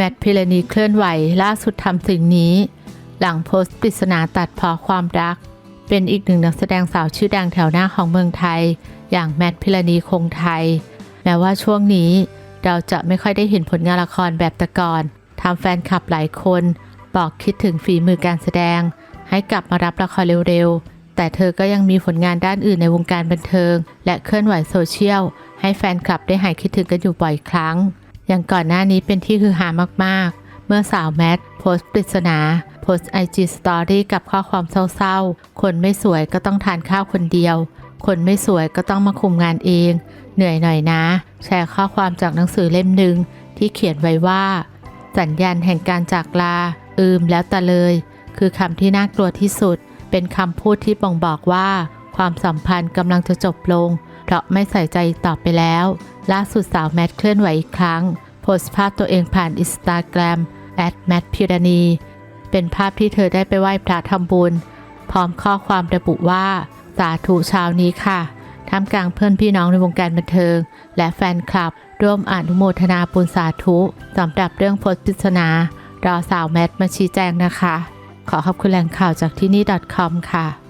แมทพิรณีเคลื่อนไหวล่าสุดทำสิ่งนี้ หลังโพสต์ปริศนาตัดพอความรัก เป็นอีกหนึ่งนักแสดงสาวชื่อดังแถวหน้าของเมืองไทย อย่างแมทพิรณีคงไทย แม้ว่าช่วงนี้เราจะไม่ค่อยได้เห็นผลงานละครแบบต่ก่อนทำแฟนคลับหลายคนบอกคิดถึงฝีมือการแสดง ให้กลับมารับละครเร็วๆ แต่เธอก็ยังมีผลงานด้านอื่นในวงการบันเทิง และเคลื่อนไหวโซเชียลให้แฟนคลับได้หายคิดถึงกันอยู่บ่อยครั้ง อย่างก่อนหน้านี้เป็นที่ฮือฮามากๆ เมื่อสาวแมทโพสต์ปริศนาโพสต์ไอจีสตอรี่กับข้อความเศร้าๆ คนไม่สวยก็ต้องทานข้าวคนเดียว คนไม่สวยก็ต้องมาคุมงานเอง เหนื่อยหน่อยนะ แชร์ข้อความจากหนังสือเล่มหนึ่งที่เขียนไว้ว่า สัญญาณแห่งการจากลา อืมแล้วแต่เลย คือคำที่น่ากลัวที่สุด เป็นคำพูดที่บ่งบอกว่า ความสัมพันธ์กำลังจะจบลง เพราะไม่ใส่ใจต่อไปแล้ว ล่าสุดสาวแมทเคลื่อนไหวอีกครั้ง โพสต์ภาพตัวเองผ่านอินสตาแกรมแอดแมทพิรณี เป็นภาพที่เธอได้ไปไหว้พระทำบุญ พร้อมข้อความระบุว่า สาธุเช้านี้ค่ะท่ามกลางเพื่อนพี่น้องในวงการบันเทิง และแฟนคลับ ร่วมอนุโมทนาบุญสาธุสำหรับเรื่องโพสต์ปริศนารอสาวแมทมาชี้แจงนะคะ ขอขอบคุณแหล่งข่าวจากที่นี่ .com ค่ะ